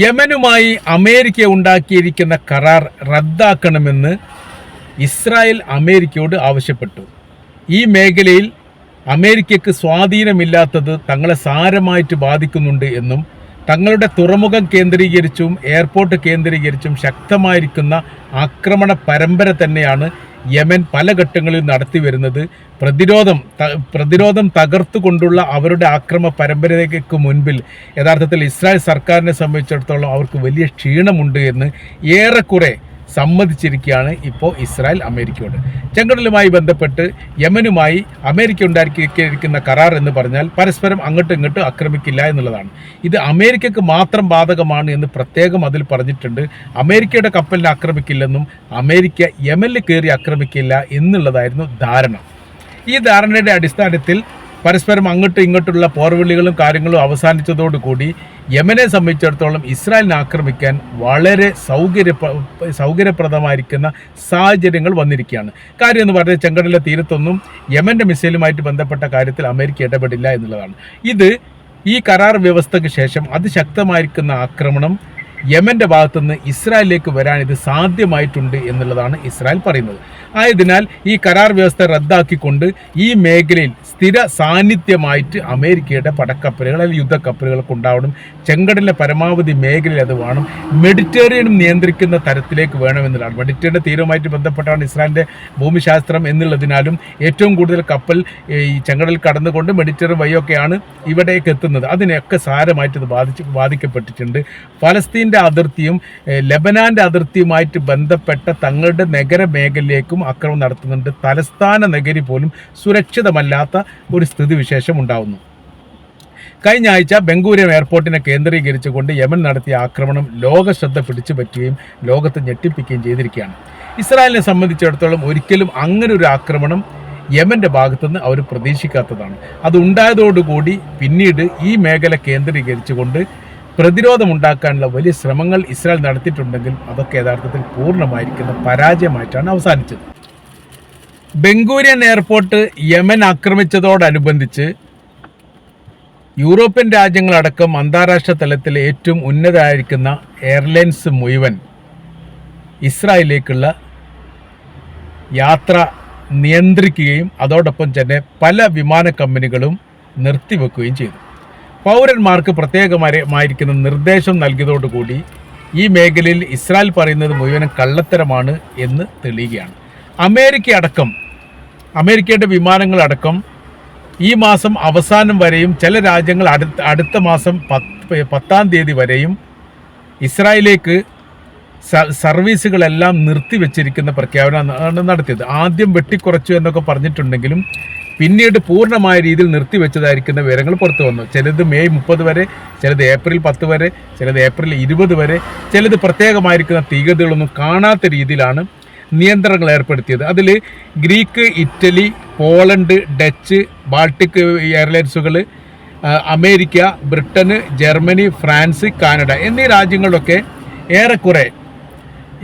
യമനുമായി America ഉണ്ടാക്കിയിരിക്കുന്ന കരാർ റദ്ദാക്കണമെന്ന് ഇസ്രായേൽ അമേരിക്കയോട് ആവശ്യപ്പെട്ടു. ഈ മേഖലയിൽ അമേരിക്കയ്ക്ക് സ്വാധീനമില്ലാത്തത് തങ്ങളെ സാരമായിട്ട് ബാധിക്കുന്നുണ്ട് എന്നും തങ്ങളുടെ തുറമുഖം കേന്ദ്രീകരിച്ചും എയർപോർട്ട് കേന്ദ്രീകരിച്ചും ശക്തമായിരിക്കുന്ന ആക്രമണ പരമ്പര തന്നെയാണ് യമൻ പല ഘട്ടങ്ങളിൽ നടത്തി വരുന്നത് പ്രതിരോധം പ്രതിരോധം തകർത്തുകൊണ്ടുള്ള അവരുടെ ആക്രമ പരമ്പരയ്ക്ക് മുൻപിൽ യഥാർത്ഥത്തിൽ ഇസ്രായേൽ സർക്കാരിനെ സംബന്ധിച്ചിടത്തോളം അവർക്ക് വലിയ ക്ഷീണമുണ്ട് എന്ന് ഏറെക്കുറെ സമ്മതിച്ചിരിക്കുകയാണ് ഇപ്പോൾ ഇസ്രായേൽ അമേരിക്കയോട്. ചെങ്കടലുമായി ബന്ധപ്പെട്ട് യമനുമായി അമേരിക്ക ഉണ്ടാക്കിയിരിക്കുന്ന കരാർ എന്ന് പറഞ്ഞാൽ പരസ്പരം അങ്ങോട്ടും ഇങ്ങോട്ടും ആക്രമിക്കില്ല എന്നുള്ളതാണ്. ഇത് അമേരിക്കക്ക് മാത്രം ബാധകമാണ് എന്ന് പ്രത്യേകം അതിൽ പറഞ്ഞിട്ടുണ്ട്. അമേരിക്കയുടെ കപ്പലിനെ ആക്രമിക്കില്ലെന്നും അമേരിക്ക യമനിൽ കയറി ആക്രമിക്കില്ല എന്നുള്ളതായിരുന്നു ധാരണ. ഈ ധാരണയുടെ അടിസ്ഥാനത്തിൽ പരസ്പരം അങ്ങോട്ടും ഇങ്ങോട്ടുള്ള പോർവിളികളും കാര്യങ്ങളും അവസാനിച്ചതോടുകൂടി യമനെ സംബന്ധിച്ചിടത്തോളം ഇസ്രായേലിനെ ആക്രമിക്കാൻ വളരെ സൗകര്യ സൗകര്യപ്രദമായിരിക്കുന്ന സാഹചര്യങ്ങൾ വന്നിരിക്കുകയാണ്. കാര്യം എന്ന് പറഞ്ഞാൽ ചെങ്കടലിലെ തീരത്തൊന്നും യമന്റെ മിസൈലുമായിട്ട് ബന്ധപ്പെട്ട കാര്യത്തിൽ അമേരിക്ക ഇടപെടില്ല എന്നുള്ളതാണ്. ഇത് ഈ കരാർ വ്യവസ്ഥയ്ക്ക് ശേഷം അതിശക്തമായിരിക്കുന്ന ആക്രമണം യമന്റെ ഭാഗത്തുനിന്ന് ഇസ്രായേലിലേക്ക് വരാൻ ഇത് സാധ്യമായിട്ടുണ്ട് എന്നുള്ളതാണ് ഇസ്രായേൽ പറയുന്നത്. ആയതിനാൽ ഈ കരാർ വ്യവസ്ഥ റദ്ദാക്കിക്കൊണ്ട് ഈ മേഖലയിൽ സ്ഥിര സാന്നിധ്യമായിട്ട് അമേരിക്കയുടെ പടക്കപ്പലുകൾ അല്ലെങ്കിൽ യുദ്ധക്കപ്പലുകളൊക്കെ ഉണ്ടാവണം. ചെങ്കടലിലെ പരമാവധി മേഖലയിൽ അത് വേണം. മെഡിറ്ററേനിയനും നിയന്ത്രിക്കുന്ന തരത്തിലേക്ക് വേണമെന്നുള്ളതാണ്. മെഡിറ്ററേനിയൻ തീരവുമായിട്ട് ബന്ധപ്പെട്ടാണ് ഇസ്രായേലിന്റെ ഭൂമിശാസ്ത്രം എന്നുള്ളതിനാലും ഏറ്റവും കൂടുതൽ കപ്പൽ ഈ ചെങ്കടൽ കടന്നുകൊണ്ട് മെഡിറ്ററേനിയൻ വഴിയൊക്കെയാണ് ഇവിടേക്ക് എത്തുന്നത്. അതിനെയൊക്കെ സാരമായിട്ട് ഇത് ബാധിച്ച് ബാധിക്കപ്പെട്ടിട്ടുണ്ട്. ഫലസ്തീന്റെ അതിർത്തിയും ലെബനാന്റെ അതിർത്തിയുമായിട്ട് ബന്ധപ്പെട്ട തങ്ങളുടെ നഗര മേഖലയിലേക്കും ആക്രമണം നടത്തുന്നുണ്ട്. തലസ്ഥാന നഗരി പോലും സുരക്ഷിതമല്ലാത്ത ഒരു സ്ഥിതിവിശേഷം ഉണ്ടാവുന്നു. കഴിഞ്ഞ ആഴ്ച ബംഗൂരിയം എയർപോർട്ടിനെ കേന്ദ്രീകരിച്ചുകൊണ്ട് യമൻ നടത്തിയ ആക്രമണം ലോക ശ്രദ്ധ പിടിച്ചു പറ്റുകയും ലോകത്തെ ഞെട്ടിപ്പിക്കുകയും ചെയ്തിരിക്കുകയാണ്. ഇസ്രായേലിനെ സംബന്ധിച്ചിടത്തോളം ഒരിക്കലും അങ്ങനെ ഒരു ആക്രമണം യമന്റെ ഭാഗത്തുനിന്ന് അവർ പ്രതീക്ഷിക്കാത്തതാണ്. അത് ഉണ്ടായതോടുകൂടി പിന്നീട് ഈ മേഖല കേന്ദ്രീകരിച്ചുകൊണ്ട് പ്രതിരോധമുണ്ടാക്കാനുള്ള വലിയ ശ്രമങ്ങൾ ഇസ്രായേൽ നടത്തിയിട്ടുണ്ടെങ്കിലും അതൊക്കെ യഥാർത്ഥത്തിൽ പൂർണമായിരിക്കുന്ന പരാജയമായിട്ടാണ് അവസാനിച്ചത്. ബംഗൂരിയൻ എയർപോർട്ട് യമൻ ആക്രമിച്ചതോടനുബന്ധിച്ച് യൂറോപ്യൻ രാജ്യങ്ങളടക്കം അന്താരാഷ്ട്ര തലത്തിൽ ഏറ്റവും ഉന്നതമായിരിക്കുന്ന എയർലൈൻസ് മുഴുവൻ ഇസ്രായേലിലേക്കുള്ള യാത്ര നിയന്ത്രിക്കുകയും അതോടൊപ്പം തന്നെ പല വിമാന കമ്പനികളും നിർത്തിവെക്കുകയും ചെയ്തു. പൗരന്മാർക്ക് പ്രത്യേകമായിരിക്കുന്ന നിർദ്ദേശം നൽകിയതോടുകൂടി ഈ മേഖലയിൽ ഇസ്രായേൽ പറയുന്നത് മുഴുവനും കള്ളത്തരമാണ് എന്ന് തെളിയുകയാണ്. അമേരിക്ക അടക്കം അമേരിക്കയുടെ വിമാനങ്ങളടക്കം ഈ മാസം അവസാനം വരെയും ചില രാജ്യങ്ങൾ അടുത്ത അടുത്ത മാസം പത്ത് പത്താം തീയതി വരെയും ഇസ്രായേലിലേക്ക് സ- സർവീസുകളെല്ലാം നിർത്തിവെച്ചിരിക്കുന്ന പ്രഖ്യാപനമാണ് നടത്തിയത്. ആദ്യം വെട്ടിക്കുറച്ചു എന്നൊക്കെ പറഞ്ഞിട്ടുണ്ടെങ്കിലും പിന്നീട് പൂർണമായ രീതിയിൽ നിർത്തിവെച്ചതായിരിക്കുന്ന വിവരങ്ങൾ പുറത്തു വന്നു. ചിലത് മെയ് മുപ്പത് വരെ ചിലത് ഏപ്രിൽ പത്ത് വരെ ചിലത് ഏപ്രിൽ ഇരുപത് വരെ ചിലത് പ്രത്യേകമായിരിക്കുന്ന തീയതികളൊന്നും കാണാത്ത രീതിയിലാണ് നിയന്ത്രണങ്ങൾ ഏർപ്പെടുത്തിയത്. അതിൽ Greek Italy Poland Dutch Baltic എയർലൈൻസുകൾ America ബ്രിട്ടന് ജർമ്മനി ഫ്രാൻസ് കാനഡ എന്നീ രാജ്യങ്ങളിലൊക്കെ ഏറെക്കുറെ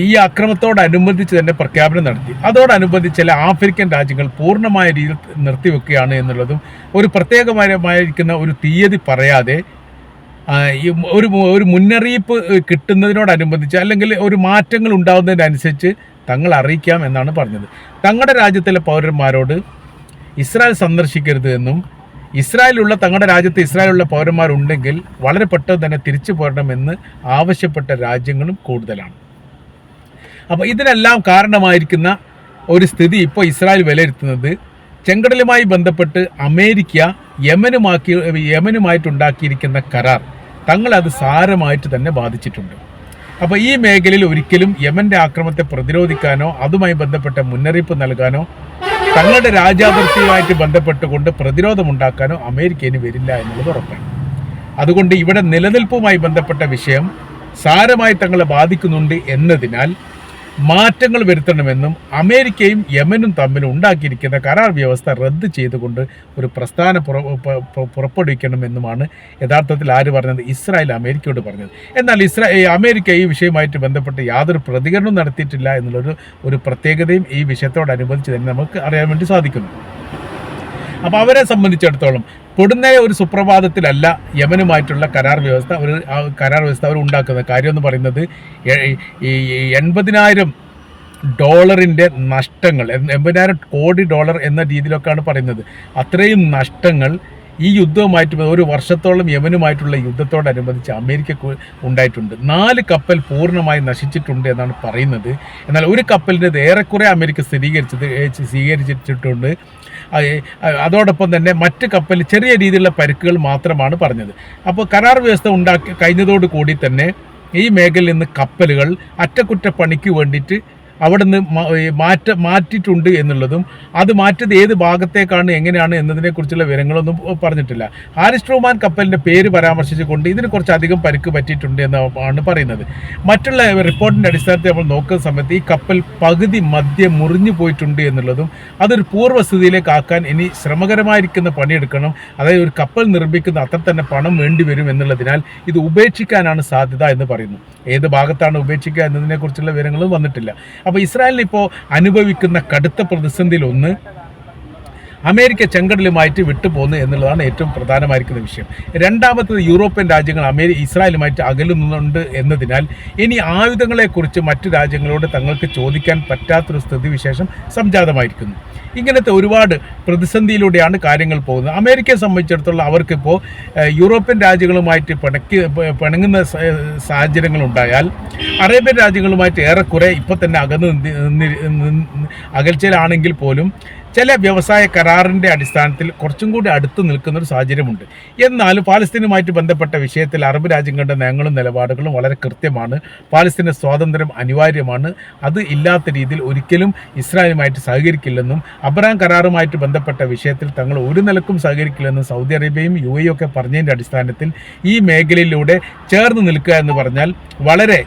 ഈ അക്രമത്തോടനുബന്ധിച്ച് തന്നെ പ്രഖ്യാപനം നടത്തി. അതോടനുബന്ധിച്ച് ചില ആഫ്രിക്കൻ രാജ്യങ്ങൾ പൂർണമായ രീതിയിൽ നിർത്തിവെക്കുകയാണ് എന്നുള്ളതും ഒരു പ്രത്യേകമായിരിക്കുന്ന ഒരു തീയതി പറയാതെ ഒരു ഒരു മുന്നറിയിപ്പ് കിട്ടുന്നതിനോടനുബന്ധിച്ച് അല്ലെങ്കിൽ ഒരു മാറ്റങ്ങൾ ഉണ്ടാകുന്നതിനനുസരിച്ച് തങ്ങൾ അറിയിക്കാം എന്നാണ് പറഞ്ഞത്. തങ്ങളുടെ രാജ്യത്തിലെ പൗരന്മാരോട് ഇസ്രായേൽ സന്ദർശിക്കരുത് എന്നും ഇസ്രായേലുള്ള തങ്ങളുടെ രാജ്യത്ത് ഇസ്രായേലുള്ള പൗരന്മാരുണ്ടെങ്കിൽ വളരെ പെട്ടെന്ന് തന്നെ തിരിച്ചു പോരണമെന്ന് ആവശ്യപ്പെട്ട രാജ്യങ്ങളും കൂടുതലാണ്. അപ്പോൾ ഇതിനെല്ലാം കാരണമായിരിക്കുന്ന ഒരു സ്ഥിതി ഇപ്പോൾ ഇസ്രായേൽ വിലയിരുത്തുന്നത് ചെങ്കടലുമായി ബന്ധപ്പെട്ട് അമേരിക്ക യമനുമാക്കി യമനുമായിട്ടുണ്ടാക്കിയിരിക്കുന്ന കരാർ തങ്ങളത് സാരമായിട്ട് തന്നെ ബാധിച്ചിട്ടുണ്ട്. അപ്പോൾ ഈ മേഖലയിൽ ഒരിക്കലും യമന്റെ ആക്രമത്തെ പ്രതിരോധിക്കാനോ അതുമായി ബന്ധപ്പെട്ട മുന്നറിയിപ്പ് നൽകാനോ തങ്ങളുടെ രാജ്യാതിർത്തിയുമായിട്ട് ബന്ധപ്പെട്ടുകൊണ്ട് പ്രതിരോധമുണ്ടാക്കാനോ അമേരിക്ക ഇനി വരില്ല എന്നുള്ളത് ഉറപ്പാണ്. അതുകൊണ്ട് ഇവിടെ നിലനിൽപ്പുമായി ബന്ധപ്പെട്ട വിഷയം സാരമായി തങ്ങളെ ബാധിക്കുന്നുണ്ട് എന്നതിനാൽ മാറ്റങ്ങൾ വരുത്തണമെന്നും അമേരിക്കയും യമനും തമ്മിൽ ഉണ്ടാക്കിയിരിക്കുന്ന കരാർ വ്യവസ്ഥ റദ്ദ് ചെയ്തുകൊണ്ട് ഒരു പ്രസ്ഥാന പുറപ്പെടുവിക്കണമെന്നുമാണ് യഥാർത്ഥത്തിൽ ആര് പറഞ്ഞത്? ഇസ്രായേൽ അമേരിക്കയോട് പറഞ്ഞത്. എന്നാൽ ഇസ്രായേൽ അമേരിക്ക ഈ വിഷയമായിട്ട് ബന്ധപ്പെട്ട് യാതൊരു പ്രതികരണവും നടത്തിയിട്ടില്ല എന്നുള്ളൊരു ഒരു പ്രത്യേകതയും ഈ വിഷയത്തോടനുബന്ധിച്ച് തന്നെ നമുക്ക് അറിയാൻ വേണ്ടി സാധിക്കുന്നു. അപ്പോൾ അവരെ സംബന്ധിച്ചിടത്തോളം പൊടുന്ന ഒരു സുപ്രഭാതത്തിലല്ല യമനുമായിട്ടുള്ള കരാർ വ്യവസ്ഥ അവർ ആ കരാർ വ്യവസ്ഥ അവർ ഉണ്ടാക്കുന്നത്. കാര്യം എന്ന് പറയുന്നത് എൺപതിനായിരം ഡോളറിന്റെ നഷ്ടങ്ങൾ എൺ- എൺപതിനായിരം കോടി ഡോളർ എന്ന രീതിയിലൊക്കെയാണ് പറയുന്നത്. അത്രയും നഷ്ടങ്ങൾ ഈ യുദ്ധവുമായിട്ട് ഒരു വർഷത്തോളം യമനുമായിട്ടുള്ള യുദ്ധത്തോടനുബന്ധിച്ച് അമേരിക്ക ഉണ്ടായിട്ടുണ്ട്. നാല് കപ്പൽ പൂർണമായി നശിച്ചിട്ടുണ്ട് എന്നാണ് പറയുന്നത്. എന്നാൽ ഒരു കപ്പലിന്റെ ഏറെക്കുറെ അമേരിക്ക സ്ഥിരീകരിച്ചത് സ്വീകരിച്ചിട്ടുണ്ട്. അതോടൊപ്പം തന്നെ മറ്റ് കപ്പൽ ചെറിയ രീതിയിലുള്ള പരുക്കുകൾ മാത്രമാണ് പറഞ്ഞത്. അപ്പോൾ കരാർ വ്യവസ്ഥ ഉണ്ടാക്കി കഴിഞ്ഞതോടുകൂടി തന്നെ ഈ മേഖലയിൽ നിന്ന് കപ്പലുകൾ അറ്റകുറ്റപ്പണിക്ക് വേണ്ടിയിട്ട് അവിടെ നിന്ന് മാറ്റ മാറ്റിയിട്ടുണ്ട് എന്നുള്ളതും അത് മാറ്റിയത് ഏത് ഭാഗത്തേക്കാണ് എങ്ങനെയാണ് എന്നതിനെക്കുറിച്ചുള്ള വിവരങ്ങളൊന്നും പറഞ്ഞിട്ടില്ല. ഹാരിസ് ട്രൂമാൻ കപ്പലിന്റെ പേര് പരാമർശിച്ചുകൊണ്ട് ഇതിന് കുറച്ചധികം പരിക്ക് പറ്റിയിട്ടുണ്ട് എന്നാണ് പറയുന്നത്. മറ്റുള്ള റിപ്പോർട്ടിന്റെ അടിസ്ഥാനത്തിൽ നമ്മൾ നോക്കുന്ന സമയത്ത് ഈ കപ്പൽ പകുതി മധ്യം മുറിഞ്ഞു പോയിട്ടുണ്ട് എന്നുള്ളതും അതൊരു പൂർവസ്ഥിതിയിലേക്ക് ആക്കാൻ ഇനി ശ്രമകരമായിരിക്കുന്ന പണിയെടുക്കണം അതായത് ഒരു കപ്പൽ നിർമ്മിക്കുന്ന അത്ര തന്നെ പണം വേണ്ടി വരും എന്നുള്ളതിനാൽ ഇത് ഉപേക്ഷിക്കാനാണ് സാധ്യത എന്ന് പറയുന്നു. ഏത് ഭാഗത്താണ് ഉപേക്ഷിക്കുക എന്നതിനെക്കുറിച്ചുള്ള വിവരങ്ങളും വന്നിട്ടില്ല. അപ്പോൾ ഇസ്രായേലിനിപ്പോൾ അനുഭവിക്കുന്ന കടുത്ത പ്രതിസന്ധിയിൽ ഒന്ന് അമേരിക്ക ചെങ്കടലുമായിട്ട് വിട്ടുപോകുന്നു എന്നുള്ളതാണ് ഏറ്റവും പ്രധാനമായിരിക്കുന്ന വിഷയം. രണ്ടാമത്തത് യൂറോപ്യൻ രാജ്യങ്ങൾ അമേരി ഇസ്രായേലുമായിട്ട് അകലുന്നുണ്ട് എന്നതിനാൽ ഇനി ആയുധങ്ങളെക്കുറിച്ച് മറ്റു രാജ്യങ്ങളോട് തങ്ങൾക്ക് ചോദിക്കാൻ പറ്റാത്തൊരു സ്ഥിതിവിശേഷം സംജാതമായിരിക്കുന്നു. ഇങ്ങനത്തെ ഒരുപാട് പ്രതിസന്ധിയിലൂടെയാണ് കാര്യങ്ങൾ പോകുന്നത്. അമേരിക്കയെ സംബന്ധിച്ചിടത്തോളം അവർക്കിപ്പോൾ യൂറോപ്യൻ രാജ്യങ്ങളുമായിട്ട് പിണക്കി പിണങ്ങുന്ന സാഹചര്യങ്ങളുണ്ടായാൽ അറേബ്യൻ രാജ്യങ്ങളുമായിട്ട് ഏറെക്കുറെ ഇപ്പോൾ തന്നെ അകന്ന് അകൽച്ചയിലാണെങ്കിൽ പോലും ചില വ്യവസായ കരാറിന്റെ അടിസ്ഥാനത്തിൽ കുറച്ചും കൂടി അടുത്ത് നിൽക്കുന്ന ഒരു സാഹചര്യമുണ്ട്. എന്നാലും പാലസ്തീനുമായിട്ട് ബന്ധപ്പെട്ട വിഷയത്തിൽ അറബ് രാജ്യങ്ങളുടെ നയങ്ങളും നിലപാടുകളും വളരെ കൃത്യമാണ്. പാലസ്തീന സ്വാതന്ത്ര്യം അനിവാര്യമാണ്. അത് ഇല്ലാത്ത രീതിയിൽ ഒരിക്കലും ഇസ്രായേലുമായിട്ട് സഹകരിക്കില്ലെന്നും അബ്രാം കരാറുമായിട്ട് ബന്ധപ്പെട്ട വിഷയത്തിൽ തങ്ങൾ ഒരു നിലക്കും സഹകരിക്കില്ലെന്നും സൗദി അറേബ്യയും യു എ ഒക്കെ പറഞ്ഞതിന്റെ അടിസ്ഥാനത്തിൽ ഈ മേഖലയിലൂടെ ചേർന്ന് നിൽക്കുക എന്ന് പറഞ്ഞാൽ വളരെ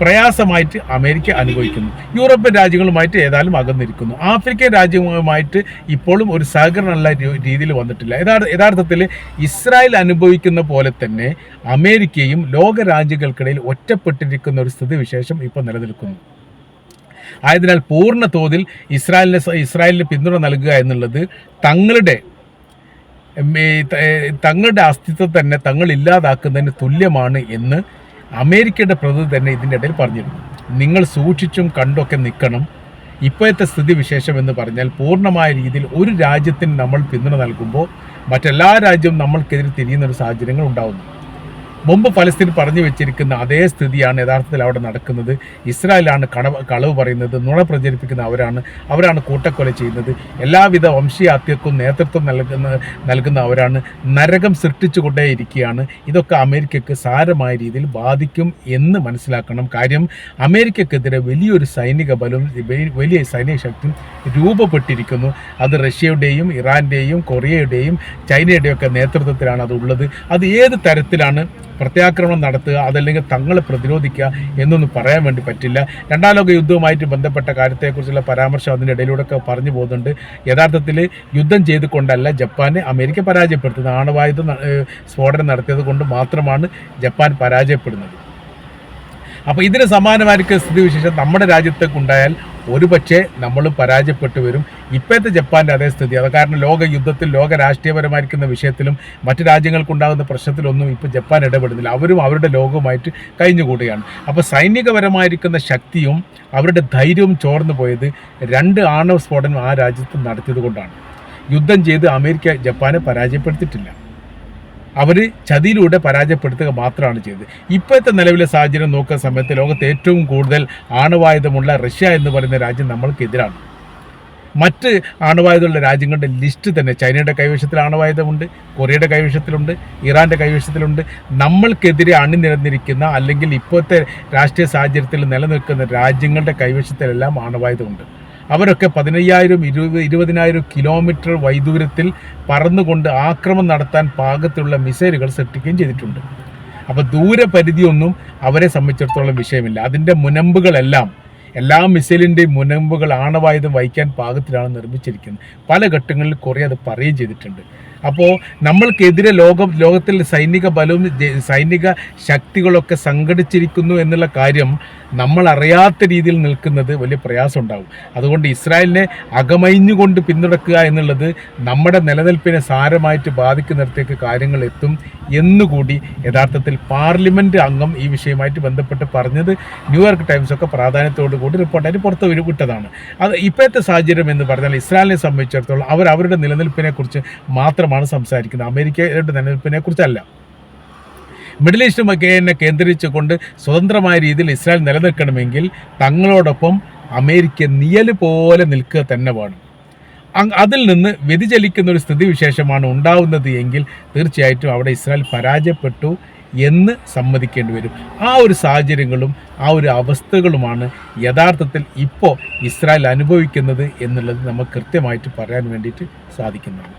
പ്രയാസമായിട്ട് അമേരിക്ക അനുഭവിക്കുന്നു. യൂറോപ്യൻ രാജ്യങ്ങളുമായിട്ട് ഏതായാലും അകന്നിരിക്കുന്നു. ആഫ്രിക്കൻ രാജ്യങ്ങളുമായിട്ട് ഇപ്പോഴും ഒരു സഹകരണമുള്ള രീതിയിൽ വന്നിട്ടില്ല. യഥാർത്ഥ യഥാർത്ഥത്തിൽ ഇസ്രായേൽ അനുഭവിക്കുന്ന പോലെ തന്നെ അമേരിക്കയും ലോക രാജ്യങ്ങൾക്കിടയിൽ ഒറ്റപ്പെട്ടിരിക്കുന്ന ഒരു സ്ഥിതിവിശേഷം ഇപ്പോൾ നിലനിൽക്കുന്നു. ആയതിനാൽ പൂർണ തോതിൽ ഇസ്രായേലിന് ഇസ്രായേലിന് പിന്തുണ നൽകുക എന്നുള്ളത് തങ്ങളുടെ തങ്ങളുടെ അസ്തിത്വം തന്നെ തങ്ങൾ ഇല്ലാതാക്കുന്നതിന് തുല്യമാണ് എന്ന് അമേരിക്കയുടെ പ്രതിനിധി തന്നെ ഇതിന്റെ ഇടയിൽ പറഞ്ഞിരുന്നു. നിങ്ങൾ സൂക്ഷിച്ചും കണ്ടൊക്കെ നിൽക്കണം. ഇപ്പോഴത്തെ സ്ഥിതി വിശേഷം എന്ന് പറഞ്ഞാൽ പൂർണമായ രീതിയിൽ ഒരു രാജ്യത്തിന് നമ്മൾ പിന്തുണ നൽകുമ്പോൾ മറ്റെല്ലാ രാജ്യവും നമ്മൾക്കെതിരെ തിരിയുന്ന ഒരു സാഹചര്യങ്ങൾ ഉണ്ടാകുന്നു മുമ്പ് ഫലസ്തീൻ പറഞ്ഞു വെച്ചിരിക്കുന്ന അതേ സ്ഥിതിയാണ് യഥാർത്ഥത്തിൽ അവിടെ നടക്കുന്നത്. ഇസ്രായേലാണ് കടവ് കളവ് പറയുന്നത് നുണ പ്രചരിപ്പിക്കുന്ന അവരാണ് അവരാണ് കൂട്ടക്കൊല ചെയ്യുന്നത്. എല്ലാവിധ വംശീയാത്യക്കും നേതൃത്വം നൽകുന്ന നൽകുന്ന അവരാണ്. നരകം സൃഷ്ടിച്ചുകൊണ്ടേയിരിക്കുകയാണ്. ഇതൊക്കെ അമേരിക്കയ്ക്ക് സാരമായ രീതിയിൽ ബാധിക്കും എന്ന് മനസ്സിലാക്കണം. കാര്യം അമേരിക്കക്കെതിരെ വലിയൊരു സൈനിക ബലവും വലിയ സൈനിക ശക്തിയും രൂപപ്പെട്ടിരിക്കുന്നു. അത് റഷ്യയുടെയും ഇറാന്റെയും കൊറിയയുടെയും ചൈനയുടെയും ഒക്കെ നേതൃത്വത്തിലാണ് അത് ഉള്ളത്. അത് ഏത് തരത്തിലാണ് പ്രത്യാക്രമണം നടത്തുക അതല്ലെങ്കിൽ തങ്ങളെ പ്രതിരോധിക്കുക എന്നൊന്നും പറയാൻ വേണ്ടി പറ്റില്ല. രണ്ടാം ലോക യുദ്ധവുമായിട്ട് ബന്ധപ്പെട്ട കാര്യത്തെക്കുറിച്ചുള്ള പരാമർശം അതിന്റെ ഇടയിലൂടെ ഒക്കെ പറഞ്ഞു പോകുന്നുണ്ട്. യഥാർത്ഥത്തിൽ യുദ്ധം ചെയ്തുകൊണ്ടല്ല ജപ്പാനെ അമേരിക്ക പരാജയപ്പെടുത്തുന്നത്. ആണവായുധ സ്ഫോടനം നടത്തിയത് കൊണ്ട് മാത്രമാണ് ജപ്പാൻ പരാജയപ്പെടുന്നത്. അപ്പോൾ ഇതിന് സമാനമായിരിക്കും സ്ഥിതിവിശേഷം നമ്മുടെ രാജ്യത്തേക്ക് ഉണ്ടായാൽ ഒരുപക്ഷെ നമ്മൾ പരാജയപ്പെട്ടു വരും. ഇപ്പോഴത്തെ ജപ്പാന്റെ അതേ സ്ഥിതി. അത് കാരണം ലോക യുദ്ധത്തിൽ ലോക രാഷ്ട്രീയപരമായിരിക്കുന്ന വിഷയത്തിലും മറ്റ് രാജ്യങ്ങൾക്കുണ്ടാകുന്ന പ്രശ്നത്തിലൊന്നും ഇപ്പോൾ ജപ്പാൻ ഇടപെടുന്നില്ല. അവരും അവരുടെ ലോകവുമായിട്ട് കഴിഞ്ഞുകൂടുകയാണ്. അപ്പോൾ സൈനികപരമായിരിക്കുന്ന ശക്തിയും അവരുടെ ധൈര്യവും ചോർന്നു പോയത് രണ്ട് ആണവ സ്ഫോടനം ആ രാജ്യത്ത് നടത്തിയത് കൊണ്ടാണ്. യുദ്ധം ചെയ്ത് അമേരിക്ക ജപ്പാനെ പരാജയപ്പെടുത്തിയിട്ടില്ല. അവർ ചതിയിലൂടെ പരാജയപ്പെടുത്തുക മാത്രമാണ് ചെയ്തത്. ഇപ്പോഴത്തെ നിലവിലെ സാഹചര്യം നോക്കുന്ന സമയത്ത് ലോകത്ത് ഏറ്റവും കൂടുതൽ ആണവായുധമുള്ള റഷ്യ എന്ന് പറയുന്ന രാജ്യം നമ്മൾക്കെതിരാണ്. മറ്റ് ആണവായുധമുള്ള രാജ്യങ്ങളുടെ ലിസ്റ്റ് തന്നെ ചൈനയുടെ കൈവശത്തിൽ ആണവായുധമുണ്ട് കൊറിയയുടെ കൈവശത്തിലുണ്ട് ഇറാന്റെ കൈവശത്തിലുണ്ട്. നമ്മൾക്കെതിരെ അണിനിരന്നിരിക്കുന്ന അല്ലെങ്കിൽ ഇപ്പോഴത്തെ രാഷ്ട്രീയ സാഹചര്യത്തിൽ നിലനിൽക്കുന്ന രാജ്യങ്ങളുടെ കൈവശത്തിലെല്ലാം ആണവായുധമുണ്ട്. അവരൊക്കെ പതിനയ്യായിരം ഇരുപത് ഇരുപതിനായിരം കിലോമീറ്റർ വൈദൂരത്തിൽ പറന്നുകൊണ്ട് ആക്രമണം നടത്താൻ പാകത്തിലുള്ള മിസൈലുകൾ സൃഷ്ടിക്കുകയും ചെയ്തിട്ടുണ്ട്. അപ്പോൾ ദൂരപരിധിയൊന്നും അവരെ സംബന്ധിച്ചിടത്തോളം വിഷയമില്ല. അതിന്റെ മുനമ്പുകളെല്ലാം എല്ലാ മിസൈലിന്റെയും മുനമ്പുകൾ ആണവായുധം വഹിക്കാൻ പാകത്തിലാണ് നിർമ്മിച്ചിരിക്കുന്നത്. പല ഘട്ടങ്ങളിൽ കുറേ അത് പറയുകയും ചെയ്തിട്ടുണ്ട്. അപ്പോൾ നമ്മൾക്കെതിരെ ലോകം ലോകത്തിൽ സൈനിക ബലവും സൈനിക ശക്തികളൊക്കെ സംഘടിച്ചിരിക്കുന്നു എന്നുള്ള കാര്യം നമ്മൾ അറിയാത്ത രീതിയിൽ നിൽക്കുന്നത് വലിയ പ്രയാസം ഉണ്ടാകും അതുകൊണ്ട് ഇസ്രായേലിനെ അകമഴിഞ്ഞുകൊണ്ട് പിന്തുടക്കുക എന്നുള്ളത് നമ്മുടെ നിലനിൽപ്പിനെ സാരമായിട്ട് ബാധിക്കുന്നിടത്തേക്ക് കാര്യങ്ങൾ എത്തും എന്നുകൂടി യഥാർത്ഥത്തിൽ പാർലമെന്റ് അംഗം ഈ വിഷയമായിട്ട് ബന്ധപ്പെട്ട് പറഞ്ഞത് ന്യൂയോർക്ക് ടൈംസൊക്കെ പ്രാധാന്യത്തോടു കൂടി റിപ്പോർട്ടായിട്ട് പുറത്ത് വിട്ടതാണ് അത് ഇപ്പോഴത്തെ സാഹചര്യം എന്ന് പറഞ്ഞാൽ ഇസ്രായേലിനെ സംബന്ധിച്ചിടത്തോളം അവർ അവരുടെ നിലനിൽപ്പിനെ കുറിച്ച് മാത്രമാണ് സംസാരിക്കുന്നത് അമേരിക്കയുടെ നിലനിൽപ്പിനെ കുറിച്ചല്ല മിഡിൽ ഈസ്റ്റ് മക്കേനെ കേന്ദ്രീകരിച്ചുകൊണ്ട് സ്വതന്ത്രമായ രീതിയിൽ ഇസ്രായേൽ നിലനിൽക്കണമെങ്കിൽ തങ്ങളോടൊപ്പം അമേരിക്ക നിയൽ പോലെ നിൽക്കുക തന്നെ വേണം. അതിൽ നിന്ന് വ്യതിചലിക്കുന്ന ഒരു സ്ഥിതിവിശേഷമാണ് ഉണ്ടാവുന്നത് എങ്കിൽ തീർച്ചയായിട്ടും അവിടെ ഇസ്രായേൽ പരാജയപ്പെട്ടു എന്ന് സമ്മതിക്കേണ്ടി വരും. ആ ഒരു സാഹചര്യങ്ങളും ആ ഒരു അവസ്ഥകളുമാണ് യഥാർത്ഥത്തിൽ ഇപ്പോൾ ഇസ്രായേൽ അനുഭവിക്കുന്നത് എന്നുള്ളത് നമുക്ക് കൃത്യമായിട്ട് പറയാൻ വേണ്ടിയിട്ട് സാധിക്കുന്നതാണ്.